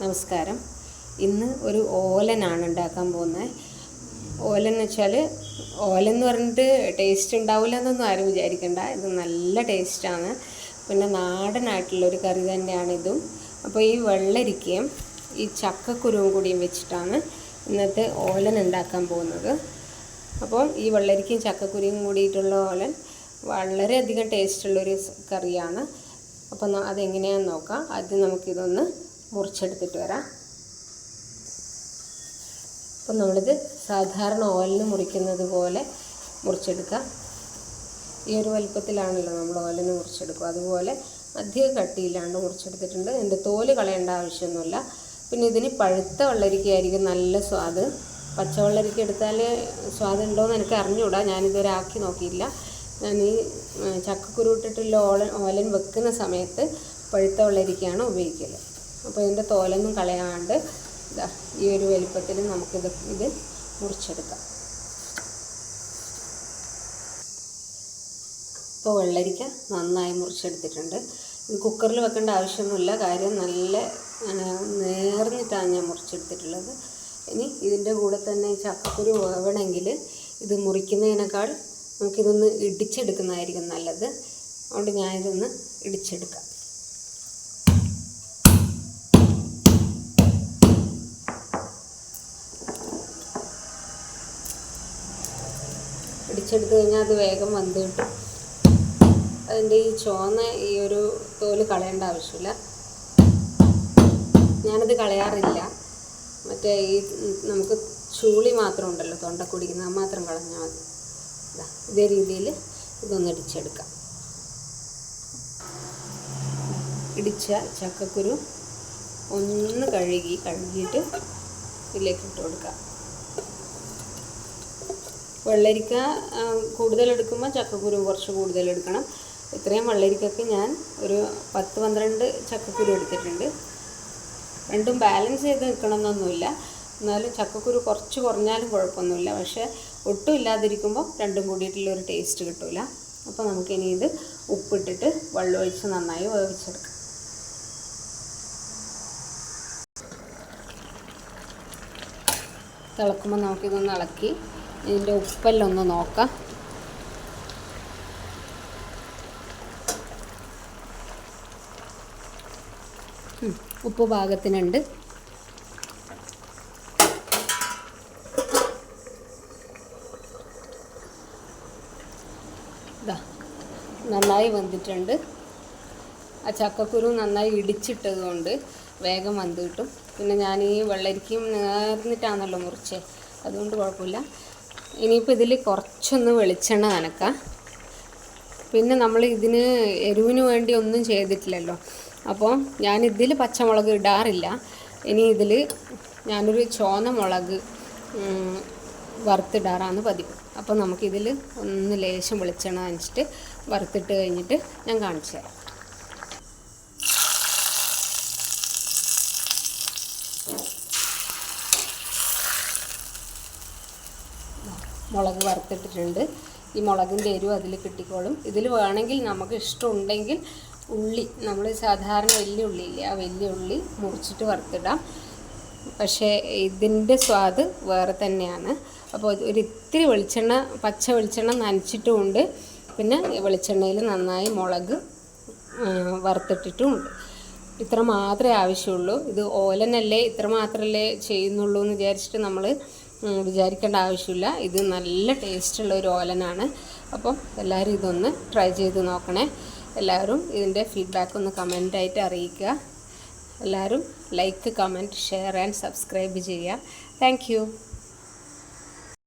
നമസ്കാരം. ഇന്ന് ഒരു ഓലനാണ് ഉണ്ടാക്കാൻ പോകുന്നത്. ഓലൻ എന്ന് വെച്ചാൽ ഓല എന്ന് പറഞ്ഞിട്ട് ടേസ്റ്റ് ഉണ്ടാവില്ല എന്നൊന്നും ആരും വിചാരിക്കണ്ട. ഇത് നല്ല ടേസ്റ്റാണ് പിന്നെ നാടനായിട്ടുള്ള ഒരു കറി തന്നെയാണ് ഇതും. അപ്പോൾ ഈ വെള്ളരിക്കയും ഈ ചക്കക്കുരുവും കൂടിയും വെച്ചിട്ടാണ് ഇന്നത്തെ ഓലൻ ഉണ്ടാക്കാൻ പോകുന്നത്. അപ്പോൾ ഈ വെള്ളരിക്കയും ചക്കക്കുരുവും കൂടിയിട്ടുള്ള ഓലൻ വളരെയധികം ടേസ്റ്റുള്ളൊരു കറിയാണ്. അപ്പോൾ അതെങ്ങനെയാണെന്ന് നോക്കാം. ആദ്യം നമുക്കിതൊന്ന് മുറിച്ചെടുത്തിട്ട് വരാം. അപ്പം നമ്മളിത് സാധാരണ ഓലിന് മുറിക്കുന്നത് പോലെ മുറിച്ചെടുക്കാം. ഈ ഒരു വലുപ്പത്തിലാണല്ലോ നമ്മൾ ഓലിന് മുറിച്ചെടുക്കുക. അതുപോലെ അധികം കട്ടിയില്ലാണ്ട് മുറിച്ചെടുത്തിട്ടുണ്ട്. എന്റെ തോൽ കളയേണ്ട ആവശ്യമൊന്നുമില്ല. പിന്നെ ഇതിന് പഴുത്ത വെള്ളരിക്കയായിരിക്കും നല്ല സ്വാദ്. പച്ച വെള്ളരിക്ക എടുത്താൽ സ്വാദ് ഉണ്ടോയെന്ന് എനിക്ക് അറിഞ്ഞുകൂടാ. ഞാനിതുവരെ ആക്കി നോക്കിയില്ല. ഞാൻ ഈ ചക്കക്കുരു ഇട്ടിട്ടുള്ള ഓലൻ ഓലൻ വെക്കുന്ന സമയത്ത് പഴുത്ത വെള്ളരിക്കയാണ് ഉപയോഗിക്കൽ അപ്പോൾ ഇതിന്റെ തോലൊന്നും കളയാണ്ട് ഈ ഒരു വലിപ്പത്തിൽ നമുക്കിത് ഇത് മുറിച്ചെടുക്കാം. ഇപ്പോൾ വെള്ളരിക്ക നന്നായി മുറിച്ചെടുത്തിട്ടുണ്ട്. ഇത് കുക്കറിൽ വെക്കേണ്ട ആവശ്യമൊന്നുമില്ല. കാര്യം നല്ല നേർന്നിട്ടാണ് ഞാൻ മുറിച്ചെടുത്തിട്ടുള്ളത്. ഇനി ഇതിന്റെ കൂടെ തന്നെ ചക്കക്കുരു വേണമെങ്കിൽ ഇത് മുറിക്കുന്നതിനേക്കാൾ നമുക്കിതൊന്ന് ഇടിച്ചെടുക്കുന്നതായിരിക്കും നല്ലത്. അതുകൊണ്ട് ഞാനിതൊന്ന് ഇടിച്ചെടുക്കാം. ഇടിച്ചെടുത്ത് കഴിഞ്ഞാൽ അത് വേഗം വന്ന് കിട്ടും. അതിന്റെ ഈ ചുവന്ന ഈ ഒരു തോൽ കളയേണ്ട ആവശ്യമില്ല. ഞാനത് കളയാറില്ല. മറ്റേ ഈ നമുക്ക് ചൂളി മാത്രം ഉണ്ടല്ലോ തൊണ്ട കുടിക്കുന്ന അത് മാത്രം കളഞ്ഞാൽ മതി. ഇതേ രീതിയിൽ ഇതൊന്ന് ഇടിച്ചെടുക്കാം. ഇടിച്ച ചക്കക്കുരു ഒന്ന് കഴുകി കഴുകിയിട്ട് ഇതിലേക്ക് ഇട്ട് കൊടുക്കാം. വെള്ളരിക്ക കൂടുതലെടുക്കുമ്പോൾ ചക്കക്കുരു കുറച്ച് കൂടുതലെടുക്കണം. ഇത്രയും വെള്ളരിക്കൊക്കെ ഞാൻ ഒരു പത്ത് പന്ത്രണ്ട് ചക്കക്കുരു എടുത്തിട്ടുണ്ട്. രണ്ടും ബാലൻസ് ചെയ്ത് നിൽക്കണമെന്നൊന്നുമില്ല എന്നാലും ചക്കക്കുരു കുറച്ച് കുറഞ്ഞാലും കുഴപ്പമൊന്നുമില്ല. പക്ഷേ ഒട്ടും ഇല്ലാതിരിക്കുമ്പോൾ രണ്ടും കൂടിയിട്ടുള്ള ഒരു ടേസ്റ്റ് കിട്ടില്ല അപ്പോൾ നമുക്കിനി ഇത് ഉപ്പിട്ടിട്ട് വെള്ളമൊഴിച്ച് നന്നായി വേവിച്ചെടുക്കാം. തിളക്കുമ്പോൾ നമുക്കിതൊന്ന് ഇളക്കി ഇതിന്റെ ഉപ്പെല്ലാം ഒന്ന് നോക്കാം ഉപ്പ് പാകത്തിനുണ്ട്. നന്നായി വെന്തിട്ടുണ്ട്. ആ ചക്കക്കുരു നന്നായി ഇടിച്ചിട്ടത് കൊണ്ട് വേഗം വന്ന് കിട്ടും. പിന്നെ ഞാൻ ഈ വെള്ളരിക്കയും നേർന്നിട്ടാണല്ലോ മുറിച്ചേ അതുകൊണ്ട് കുഴപ്പമില്ല. ഇനിയിപ്പോൾ ഇതിൽ കുറച്ചൊന്ന് വെളിച്ചെണ്ണ നനക്കാം. പിന്നെ നമ്മൾ ഇതിന് എരിവിന് വേണ്ടി ഒന്നും ചെയ്തിട്ടില്ലല്ലോ. അപ്പോൾ ഞാൻ ഇതിൽ പച്ചമുളക് ഇടാറില്ല. ഇനി ഇതിൽ ഞാനൊരു ചോന മുളക് വറുത്തിടാറാണ് പതിവ്. അപ്പോൾ നമുക്കിതിൽ ഒന്ന് ലേശം വെളിച്ചെണ്ണ നനച്ചിട്ട് വറുത്തിട്ട് കഴിഞ്ഞിട്ട് ഞാൻ കാണിച്ചു തരാം. മുളക് വറുത്തിട്ടിട്ടുണ്ട്. ഈ മുളകിന്റെ എരിവ് അതിൽ കിട്ടിക്കോളും. ഇതിൽ വേണമെങ്കിൽ നമുക്ക് ഇഷ്ടമുണ്ടെങ്കിൽ ഉള്ളി നമ്മൾ സാധാരണ വലിയ ഉള്ളി ഇല്ലേ ആ വലിയ ഉള്ളി മുറിച്ചിട്ട് വറുത്തിടാം. പക്ഷേ ഇതിന്റെ സ്വാദ് വേറെ തന്നെയാണ്. അപ്പോൾ ഒരു ഇത്തിരി വെളിച്ചെണ്ണ പച്ച വെളിച്ചെണ്ണ നനച്ചിട്ടുമുണ്ട്. പിന്നെ വെളിച്ചെണ്ണയിൽ നന്നായി മുളക് വറുത്തിട്ടിട്ടുമുണ്ട്. ഇത്ര മാത്രമേ ആവശ്യമുള്ളൂ. ഇത് ഓലനല്ലേ ഇത്ര മാത്രമല്ലേ ചെയ്യുന്നുള്ളൂ എന്ന് വിചാരിച്ചിട്ട് നമ്മൾ വിചാരിക്കേണ്ട ആവശ്യമില്ല. ഇത് നല്ല ടേസ്റ്റുള്ള ഒരു ഓലനാണ്. അപ്പം എല്ലാവരും ഇതൊന്ന് ട്രൈ ചെയ്ത് നോക്കണേ. എല്ലാവരും ഇതിന്റെ ഫീഡ്ബാക്ക് ഒന്ന് കമന്റായിട്ട് അറിയിക്കുക. എല്ലാവരും like comment share and subscribe ചെയ്യുക. താങ്ക്